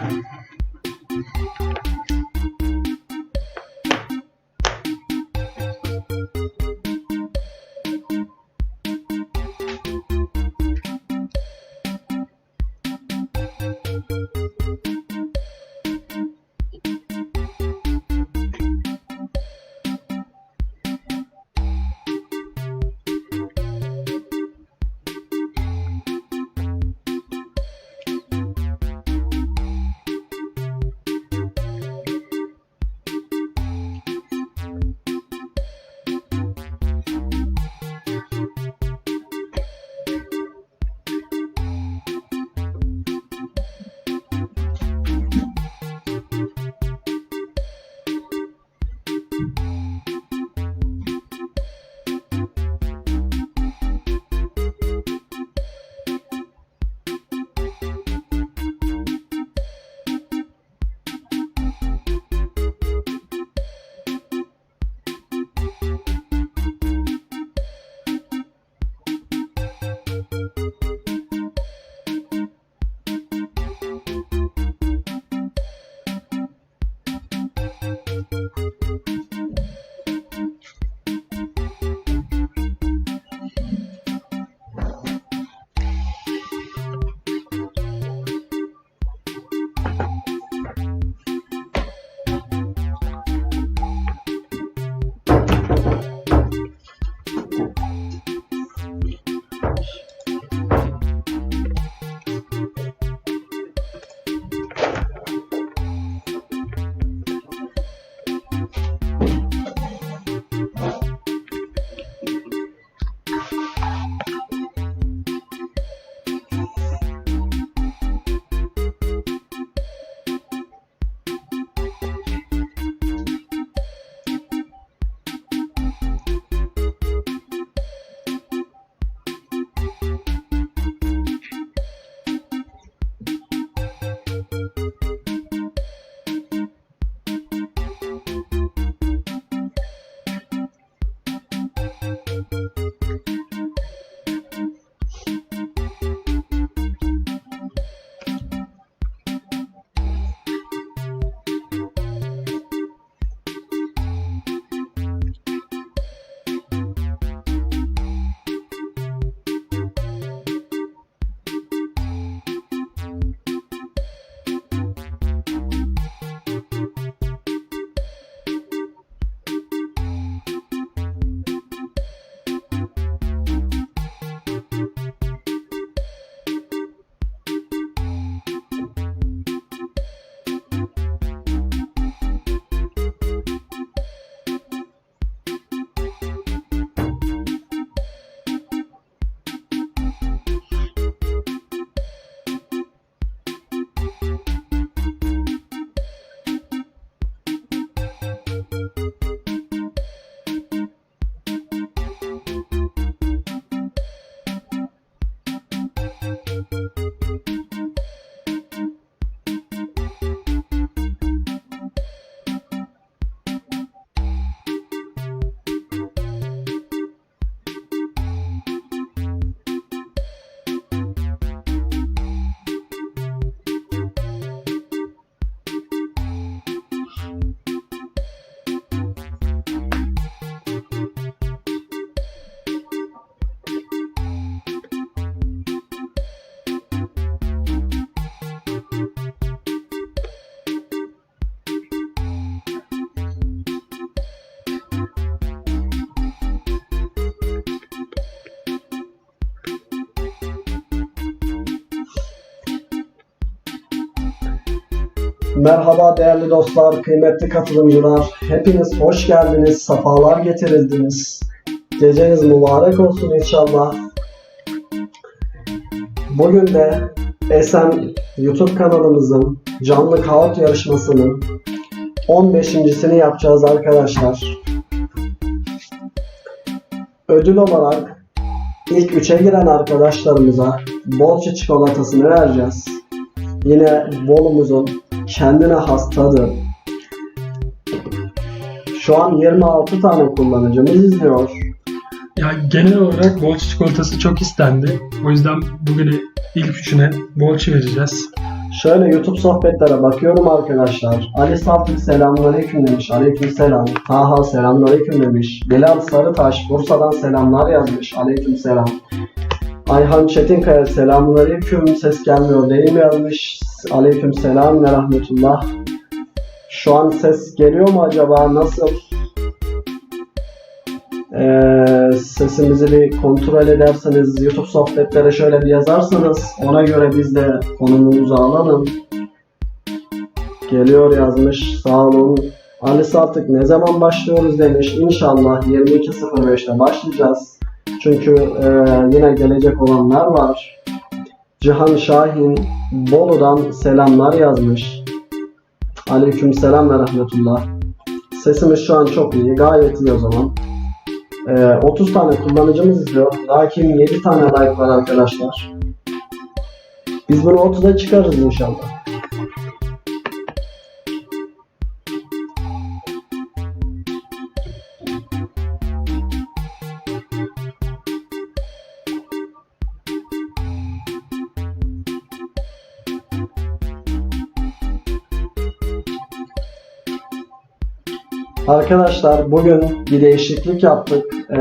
Thank you. Merhaba değerli dostlar, kıymetli katılımcılar. Hepiniz hoş geldiniz, sefalar getirildiniz. Geceniz mübarek olsun inşallah. Bugün de Esen YouTube kanalımızın canlı kağıt yarışmasının 15.sini yapacağız arkadaşlar. Ödül olarak ilk 3'e giren arkadaşlarımıza Bolçe çikolatasını vereceğiz. Yine Bolu'muzun kendine has tadı. Şu an 26 tane kullanıcımız izliyor. Ya genel olarak bolça çikolatası çok istendi. O yüzden bugün ilk üçüne bolça vereceğiz. Şöyle YouTube sohbetlere bakıyorum arkadaşlar. Ali Saltık selamünaleyküm demiş. Aleyküm selam. Taha selamünaleyküm demiş. Bilal Sarıtaş Bursa'dan selamlar yazmış. Aleyküm selam. Ayhan Çetinkaya selamünaleyküm. Ses gelmiyor değil mi yazmış. Aleyküm selam ve rahmetullah. Şu an ses geliyor mu acaba? Nasıl? Ee, sesimizi bir kontrol ederseniz YouTube sohbetlere şöyle bir yazarsanız ona göre biz de konumuzu alalım. Geliyor yazmış. Sağ olun. Ali Saltık ne zaman başlıyoruz demiş. İnşallah 22.05'te başlayacağız. Çünkü e, yine gelecek olanlar var. Cihan Şahin Bolu'dan selamlar yazmış. Aleyküm selam ve rahmetullah. Sesimiz şu an çok iyi. Gayet iyi o zaman. Ee, 30 tane kullanıcımız izliyor. Lakin 7 tane like var arkadaşlar. Biz bunu 30'a çıkarız inşallah. Arkadaşlar bugün bir değişiklik yaptık. Ee,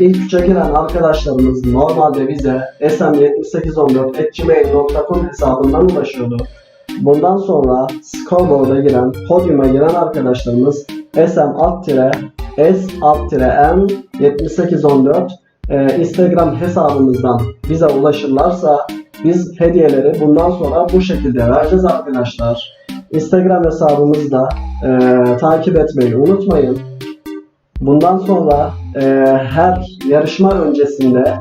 ilk üçe giren arkadaşlarımız normalde bize sm7814.gmail.com hesabından ulaşıyordu. Bundan sonra scoreboard'a giren, podyuma giren arkadaşlarımız sm s m 7814 e, Instagram hesabımızdan bize ulaşırlarsa biz hediyeleri bundan sonra bu şekilde vereceğiz arkadaşlar. Instagram hesabımızı da e, takip etmeyi unutmayın. Bundan sonra e, her yarışma öncesinde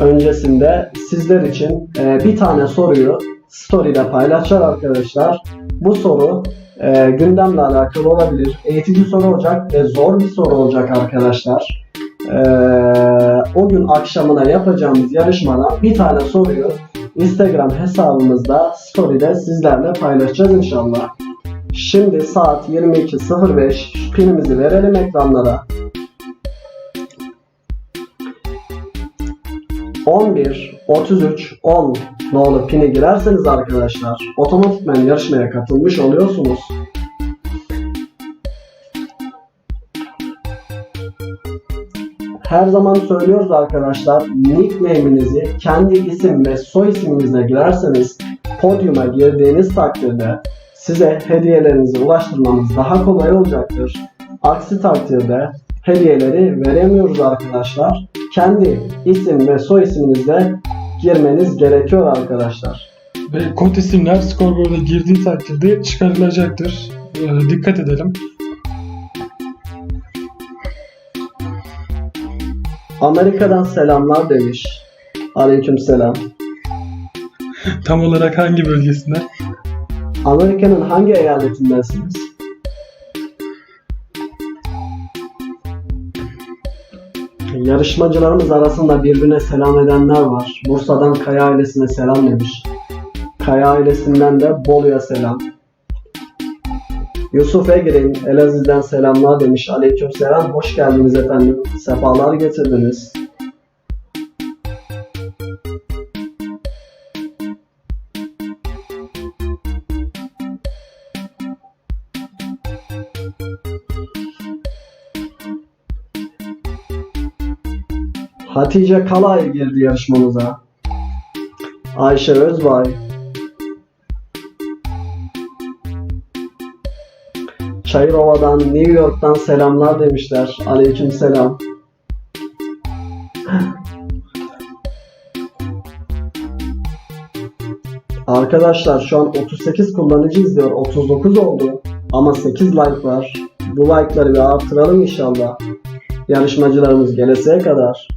öncesinde sizler için e, bir tane soruyu story'de paylaşacağız arkadaşlar. Bu soru e, gündemle alakalı olabilir. Eğitici soru olacak ve zor bir soru olacak arkadaşlar. E, o gün akşamına yapacağımız yarışmada bir tane soruyu Instagram hesabımızda story'de sizlerle paylaşacağız inşallah. Şimdi saat 22.05 pinimizi verelim ekranlara. 11 33 10 nolu pini girerseniz arkadaşlar otomatikman yarışmaya katılmış oluyorsunuz. Her zaman söylüyoruz arkadaşlar nickname'inizi kendi isim ve soy isminizle girerseniz podyuma girdiğiniz takdirde size hediyelerinizi ulaştırmamız daha kolay olacaktır. Aksi takdirde hediyeleri veremiyoruz arkadaşlar. Kendi isim ve soy isminizle girmeniz gerekiyor arkadaşlar. Ve kod isimler scoreboard'a girdiği takdirde çıkarılacaktır. Ee, dikkat edelim. Amerika'dan selamlar demiş. Aleyküm selam. Tam olarak hangi bölgesinde? Amerika'nın hangi eyaletindensiniz? Yarışmacılarımız arasında birbirine selam edenler var. Bursa'dan Kaya ailesine selam demiş. Kaya ailesinden de Bolu'ya selam. Yusuf Egrin Elazığ'dan selamlar demiş. Aleyküm selam. Hoş geldiniz efendim. Sefalar getirdiniz. Hatice Kalay girdi yarışmamıza. Ayşe Özbay. Çayırova'dan, New York'tan selamlar demişler. Aleyküm selam. Arkadaşlar şu an 38 kullanıcı izliyor. 39 oldu. Ama 8 like var. Bu like'ları bir artıralım inşallah. Yarışmacılarımız geleseye kadar.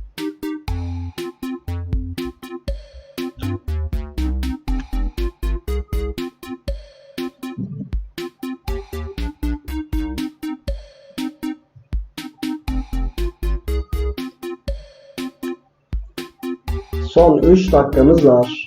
Son 3 dakikamız var.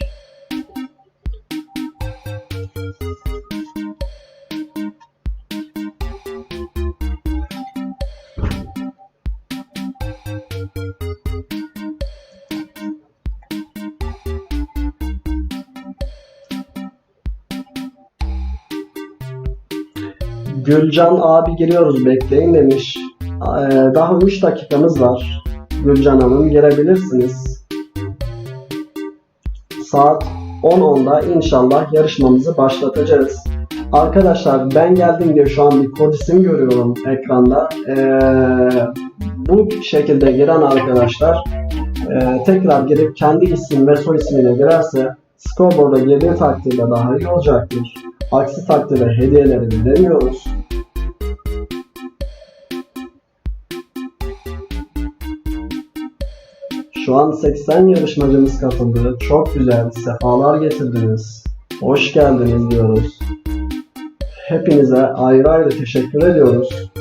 Gülcan abi geliyoruz bekleyin demiş. Ee, daha 3 dakikamız var. Gülcan Hanım gelebilirsiniz. Saat 10.10'da inşallah yarışmamızı başlatacağız. Arkadaşlar ben geldim diye şu an bir kod isim görüyorum ekranda. Ee, bu şekilde giren arkadaşlar e, tekrar girip kendi isim ve soy ismiyle girerse scoreboard'a girdiği takdirde daha iyi olacaktır. Aksi takdirde hediyeleri veremiyoruz. Şu an 80 yarışmacımız katıldı. Çok güzel, sefalar getirdiniz. Hoş geldiniz diyoruz. Hepinize ayrı ayrı teşekkür ediyoruz.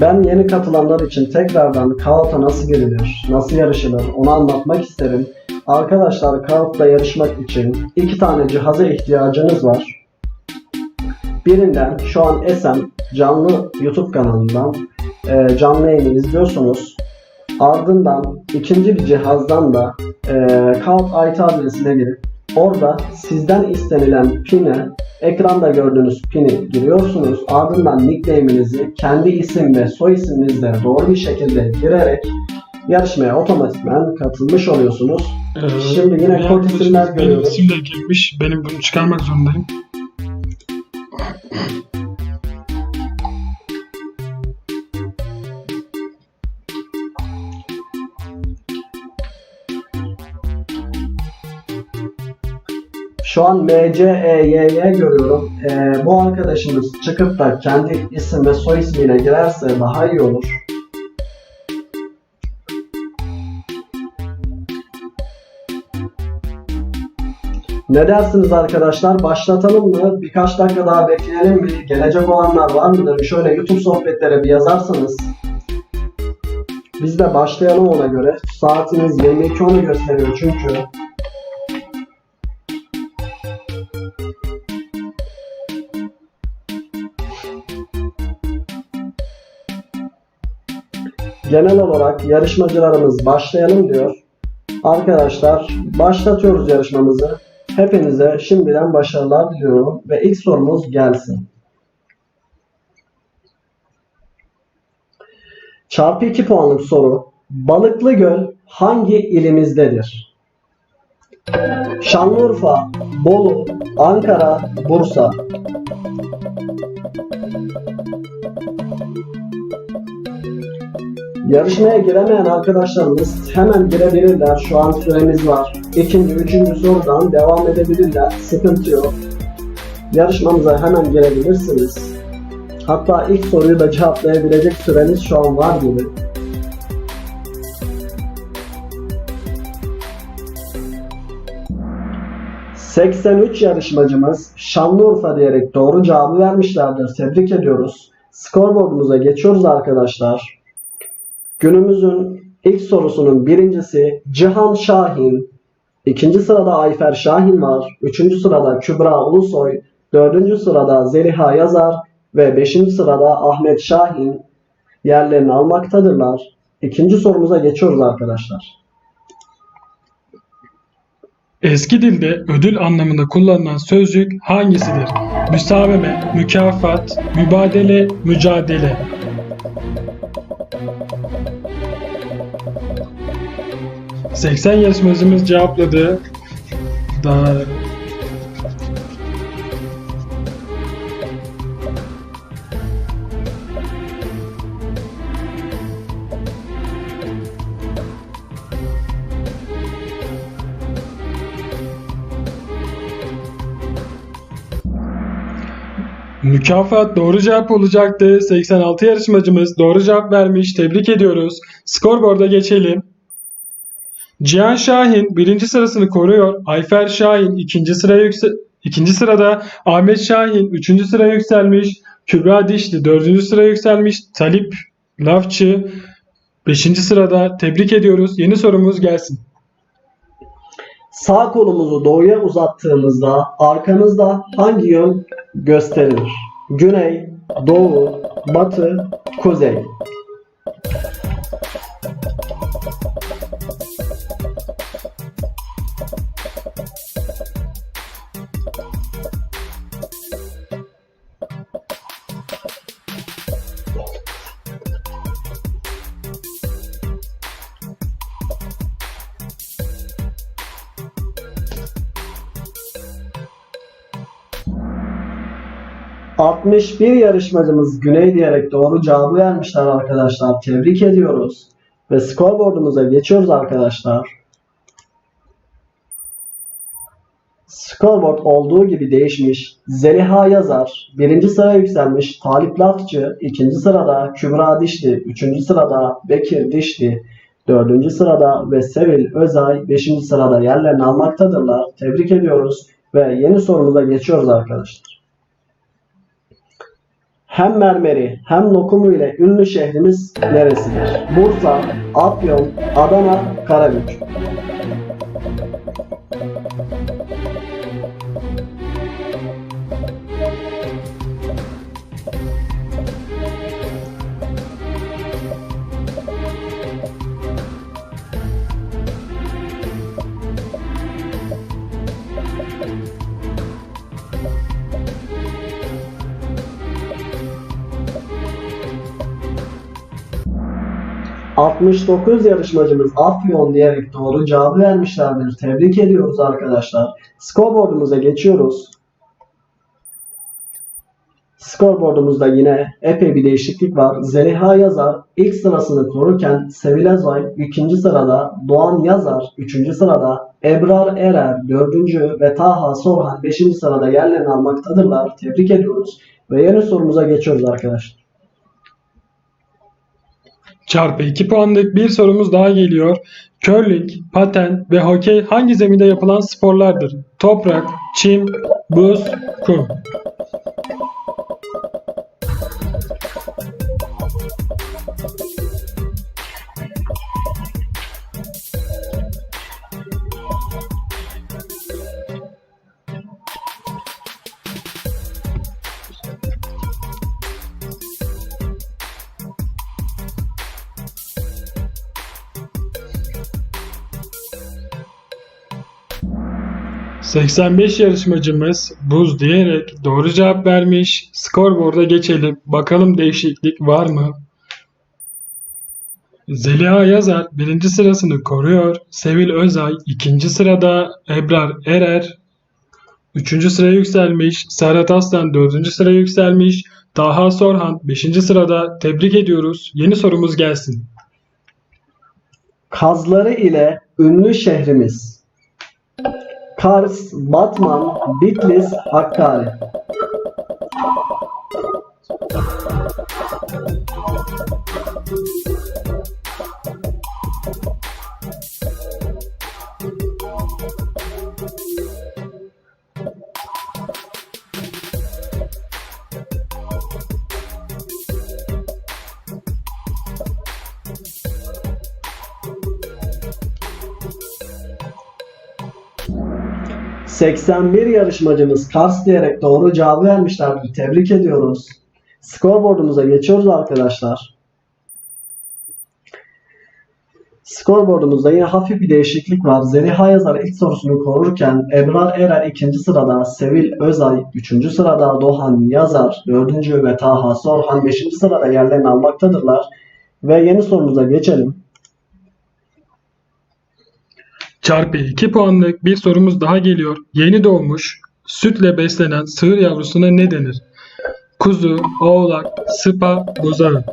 Ben yeni katılanlar için tekrardan Kaot'a nasıl girilir, nasıl yarışılır onu anlatmak isterim. Arkadaşlar Kaot'ta yarışmak için iki tane cihaza ihtiyacınız var. Birinden şu an Esen canlı YouTube kanalından e, canlı yayını izliyorsunuz. Ardından ikinci bir cihazdan da e, Kaot IT adresine girip orada sizden istenilen pine Ekranda gördüğünüz pini giriyorsunuz. Ardından nickname'inizi kendi isim ve soy isminizle doğru bir şekilde girerek yarışmaya otomatikman katılmış oluyorsunuz. Ee, Şimdi yine kod isimler Benim görüyoruz. isim de girmiş. Benim bunu çıkarmak zorundayım. Şu an MCEYY görüyorum. Ee, bu arkadaşımız çıkıp da kendi isim ve soy ismiyle girerse daha iyi olur. Ne dersiniz arkadaşlar? Başlatalım mı? Birkaç dakika daha bekleyelim mi? Gelecek olanlar var mıdır? Şöyle YouTube sohbetlere bir yazarsanız. Biz de başlayalım ona göre. Saatimiz 22.10'u gösteriyor çünkü. Genel olarak yarışmacılarımız başlayalım diyor. Arkadaşlar başlatıyoruz yarışmamızı. Hepinize şimdiden başarılar diliyorum ve ilk sorumuz gelsin. Çarpı 2 puanlık soru. Balıklı Göl hangi ilimizdedir? Şanlıurfa, Bolu, Ankara, Bursa. Yarışmaya giremeyen arkadaşlarımız hemen girebilirler. Şu an süremiz var. İkinci, üçüncü sorudan devam edebilirler. Sıkıntı yok. Yarışmamıza hemen girebilirsiniz. Hatta ilk soruyu da cevaplayabilecek süreniz şu an var gibi. ...83 yarışmacımız Şanlıurfa diyerek doğru cevabı vermişlerdir. Tebrik ediyoruz. Scoreboard'umuza geçiyoruz arkadaşlar. Günümüzün ilk sorusunun birincisi Cihan Şahin. İkinci sırada Ayfer Şahin var. Üçüncü sırada Kübra Ulusoy. Dördüncü sırada Zeliha Yazar. Ve beşinci sırada Ahmet Şahin yerlerini almaktadırlar. İkinci sorumuza geçiyoruz arkadaşlar. Eski dilde ödül anlamında kullanılan sözcük hangisidir? Müsaveme, mükafat, mübadele, mücadele. ...80 yarışmacımız cevapladı. Daha Mükafat doğru cevap olacaktı. 86 yarışmacımız doğru cevap vermiş. Tebrik ediyoruz. Skorboard'a geçelim. Cihan Şahin birinci sırasını koruyor. Ayfer Şahin ikinci sıraya yükse ikinci sırada. Ahmet Şahin üçüncü sıraya yükselmiş. Kübra Dişli dördüncü sıraya yükselmiş. Talip Lafçı beşinci sırada. Tebrik ediyoruz. Yeni sorumuz gelsin. Sağ kolumuzu doğuya uzattığımızda arkamızda hangi yön gösterilir? Güney, doğu, batı, kuzey. ...61 yarışmacımız Güney diyerek doğru cevabı vermişler arkadaşlar. Tebrik ediyoruz. Ve scoreboard'umuza geçiyoruz arkadaşlar. Scoreboard olduğu gibi değişmiş. Zeliha Yazar birinci sıraya yükselmiş. Talip Lafçı ikinci sırada. Kübra Dişli üçüncü sırada. Bekir Dişli dördüncü sırada. Ve Sevil Özay beşinci sırada yerlerini almaktadırlar. Tebrik ediyoruz. Ve yeni sorumuza geçiyoruz arkadaşlar. Hem mermeri hem lokumu ile ünlü şehrimiz neresidir? Bursa, Afyon, Adana, Karabük. ...69 yarışmacımız Afyon diyerek doğru cevabı vermişlerdir. Tebrik ediyoruz arkadaşlar. Scoreboard'umuza geçiyoruz. Scoreboard'umuzda yine epey bir değişiklik var. Zeliha Yazar ilk sırasını korurken Sevil Özay ikinci sırada, Doğan Yazar üçüncü sırada, Ebrar Erer dördüncü ve Taha Sorhan beşinci sırada yerlerini almaktadırlar. Tebrik ediyoruz. Ve yeni sorumuza geçiyoruz arkadaşlar. Çarpı 2 puanlık bir sorumuz daha geliyor. Curling, paten ve hokey hangi zeminde yapılan sporlardır? Toprak, çim, buz, kum. ...85 yarışmacımız buz diyerek doğru cevap vermiş. Scoreboard'a geçelim. Bakalım değişiklik var mı? Zeliha Yazar birinci sırasını koruyor. Sevil Özay ikinci sırada. Ebrar Erer üçüncü sıraya yükselmiş. Serhat Aslan dördüncü sıraya yükselmiş. Taha Sorhan beşinci sırada. Tebrik ediyoruz. Yeni sorumuz gelsin. Kazları ile ünlü şehrimiz. Kars, Batman, Bitlis, Hakkari. ...81 yarışmacımız Kars diyerek doğru cevabı vermişlerdir. Tebrik ediyoruz. Scoreboard'umuza geçiyoruz arkadaşlar. Scoreboard'umuzda yine hafif bir değişiklik var. Zeliha Yazar ilk sorusunu korurken Ebrar Erer ikinci sırada, Sevil Özay üçüncü sırada, Doğan Yazar dördüncü ve Taha Sorhan beşinci sırada yerlerini almaktadırlar. Ve yeni sorumuza geçelim. Çarpı 2 puanlık bir sorumuz daha geliyor. Yeni doğmuş sütle beslenen sığır yavrusuna ne denir? Kuzu, oğlak, sıpa, buzağı.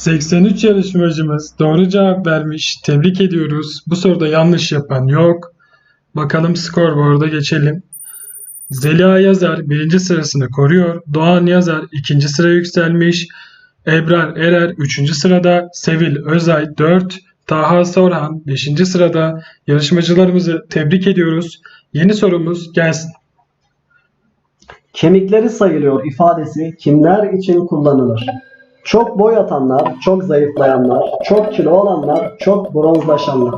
83 yarışmacımız doğru cevap vermiş. Tebrik ediyoruz. Bu soruda yanlış yapan yok. Bakalım skorboard'a geçelim. Zeliha Yazar birinci sırasını koruyor. Doğan Yazar ikinci sıraya yükselmiş. Ebrar Erer üçüncü sırada. Sevil Özay 4. Taha Sorhan 5. sırada. Yarışmacılarımızı tebrik ediyoruz. Yeni sorumuz gelsin. Kemikleri sayılıyor ifadesi kimler için kullanılır? Çok boy atanlar, çok zayıflayanlar, çok kilo olanlar, çok bronzlaşanlar.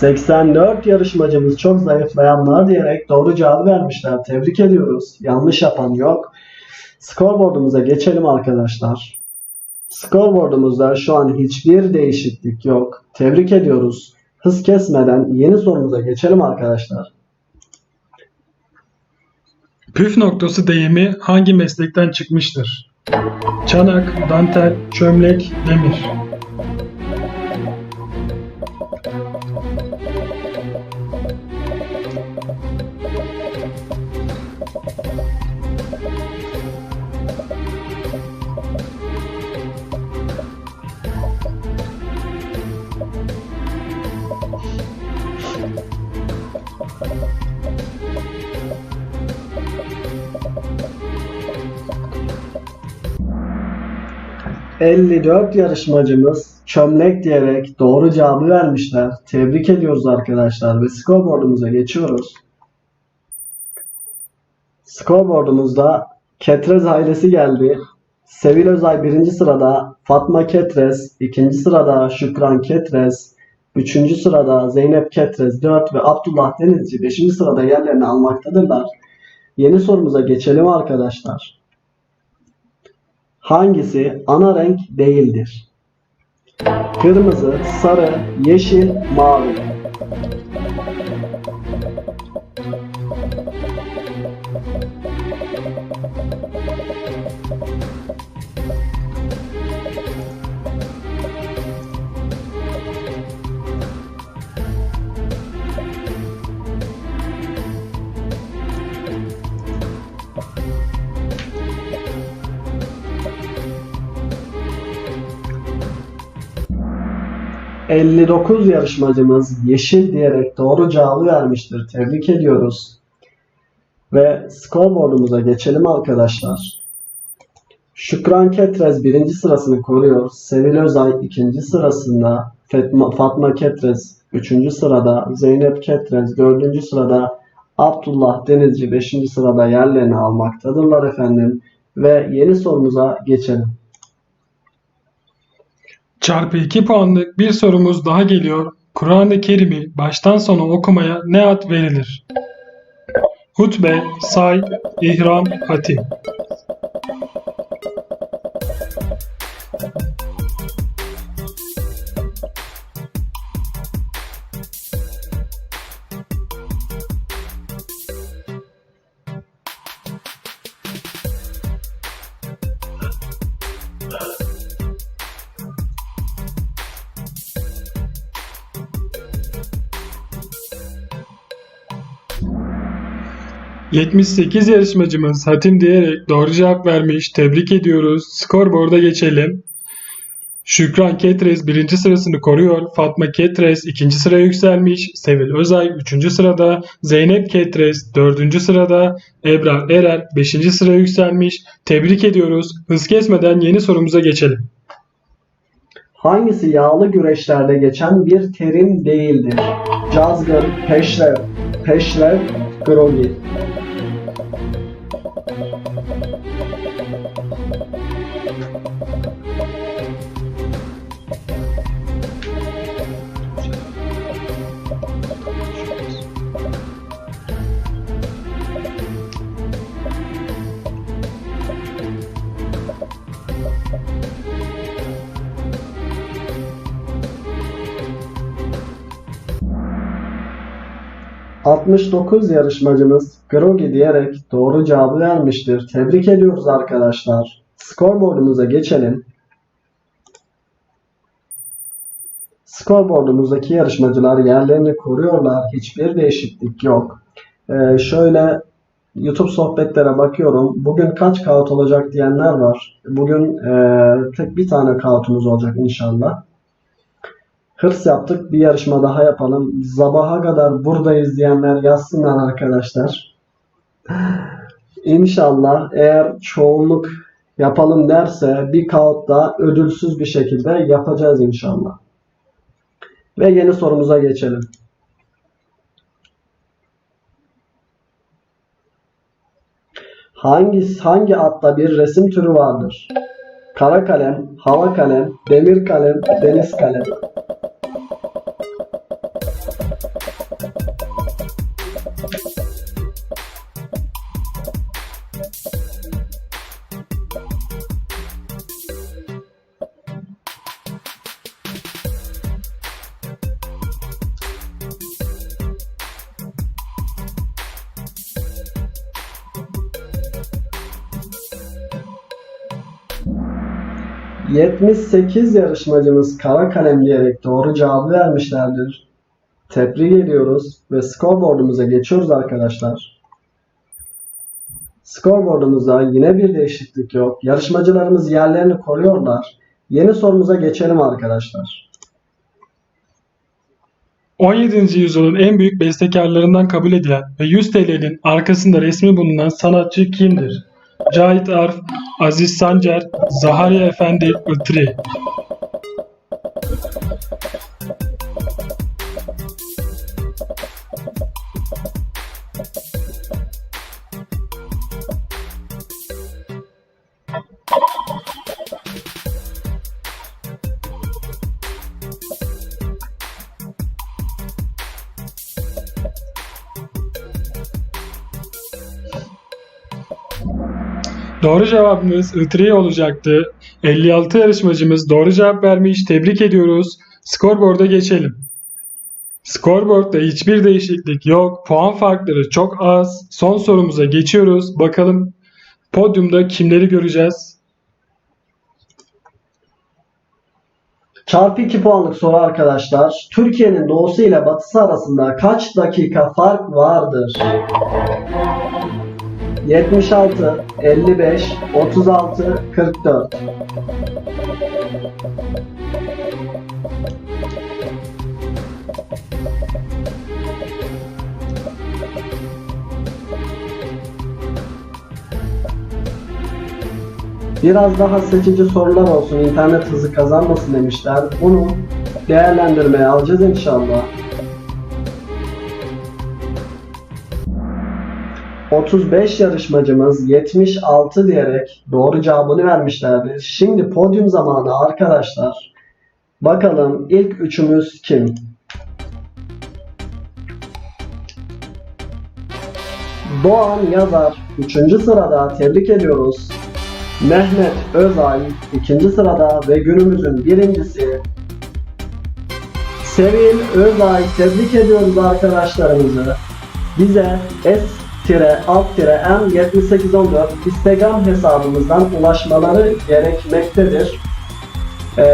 ...84 yarışmacımız çok zayıflayanlar diyerek doğru cevabı vermişler. Tebrik ediyoruz. Yanlış yapan yok. Scoreboard'umuza geçelim arkadaşlar. Scoreboard'umuzda şu an hiçbir değişiklik yok. Tebrik ediyoruz. Hız kesmeden yeni sorumuza geçelim arkadaşlar. Püf noktası deyimi hangi meslekten çıkmıştır? Çanak, dantel, çömlek, demir. ...54 yarışmacımız çömlek diyerek doğru cevabı vermişler. Tebrik ediyoruz arkadaşlar ve scoreboard'umuza geçiyoruz. Scoreboard'umuzda Ketrez ailesi geldi. Sevil Özay birinci sırada, Fatma Ketrez ikinci sırada, Şükran Ketrez üçüncü sırada, Zeynep Ketrez 4 ve Abdullah Denizci beşinci sırada yerlerini almaktadırlar. Yeni sorumuza geçelim arkadaşlar. Hangisi ana renk değildir? Kırmızı, sarı, yeşil, mavi. ...59 yarışmacımız yeşil diyerek doğru cevabı vermiştir. Tebrik ediyoruz. Ve scoreboard'umuza geçelim arkadaşlar. Şükran Ketrez birinci sırasını koruyor. Sevil Özay ikinci sırasında. Fatma, Fatma Ketrez üçüncü sırada. Zeynep Ketrez dördüncü sırada. Abdullah Denizci beşinci sırada yerlerini almaktadırlar efendim. Ve yeni sorumuza geçelim. Çarpı 2 puanlık bir sorumuz daha geliyor. Kur'an-ı Kerim'i baştan sona okumaya ne ad verilir? Hutbe, say, ihram, hatim. ...78 yarışmacımız hatim diyerek doğru cevap vermiş. Tebrik ediyoruz. Skorboard'a geçelim. Şükran Ketrez birinci sırasını koruyor. Fatma Ketrez ikinci sıraya yükselmiş. Sevil Özay üçüncü sırada. Zeynep Ketrez dördüncü sırada. Ebrar Erer beşinci sıraya yükselmiş. Tebrik ediyoruz. Hız kesmeden yeni sorumuza geçelim. Hangisi yağlı güreşlerde geçen bir terim değildir? Cazgır, peşrev, peşrev, grogi. 69 yarışmacımız Grogi diyerek doğru cevabı vermiştir. Tebrik ediyoruz arkadaşlar. Scoreboard'umuza geçelim. Scoreboard'umuzdaki yarışmacılar yerlerini koruyorlar. Hiçbir değişiklik yok. Ee, şöyle YouTube sohbetlere bakıyorum. Bugün kaç kağıt olacak diyenler var. Bugün e, tek bir tane kağıtımız olacak inşallah. Hırs yaptık. Bir yarışma daha yapalım. Sabaha kadar buradayız diyenler yazsınlar arkadaşlar. İnşallah eğer çoğunluk yapalım derse bir kağıt daha ödülsüz bir şekilde yapacağız inşallah. Ve yeni sorumuza geçelim. Hangi hangi adda bir resim türü vardır? Kara kalem, hava kalem, demir kalem, deniz kalem. ...78 yarışmacımız kara kalem diyerek doğru cevabı vermişlerdir. Tebrik ediyoruz ve scoreboard'umuza geçiyoruz arkadaşlar. Scoreboard'umuzda yine bir değişiklik yok. Yarışmacılarımız yerlerini koruyorlar. Yeni sorumuza geçelim arkadaşlar. 17. yüzyılın en büyük bestekarlarından kabul edilen ve 100 TL'nin arkasında resmi bulunan sanatçı kimdir? Cahit Arf, Aziz Sancar, Zahariye Efendi, Itri. Doğru cevabımız Itri olacaktı. 56 yarışmacımız doğru cevap vermiş. Tebrik ediyoruz. Scoreboard'a geçelim. Scoreboard'da hiçbir değişiklik yok. Puan farkları çok az. Son sorumuza geçiyoruz. Bakalım podyumda kimleri göreceğiz? Çarpı 2 puanlık soru arkadaşlar. Türkiye'nin doğusu ile batısı arasında kaç dakika fark vardır? 76, 55, 36, 44. Biraz daha seçici sorular olsun, internet hızı kazanmasın demişler. Bunu değerlendirmeye alacağız inşallah. 35 yarışmacımız 76 diyerek doğru cevabını vermişlerdi. Şimdi podyum zamanı arkadaşlar. Bakalım ilk üçümüz kim? Doğan Yazar 3. sırada tebrik ediyoruz. Mehmet Özay 2. sırada ve günümüzün birincisi Sevil Özay tebrik ediyoruz arkadaşlarımızı. Bize S-alt-m7814 Instagram hesabımızdan ulaşmaları gerekmektedir. Ee,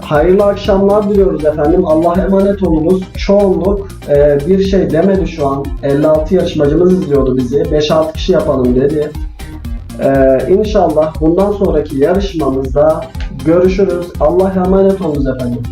hayırlı akşamlar diliyoruz efendim. Allah'a emanet olunuz. Çoğunluk e, bir şey demedi şu an. 56 yarışmacımız izliyordu bizi. 5-6 kişi yapalım dedi. Ee, inşallah bundan sonraki yarışmamızda görüşürüz. Allah'a emanet olunuz efendim.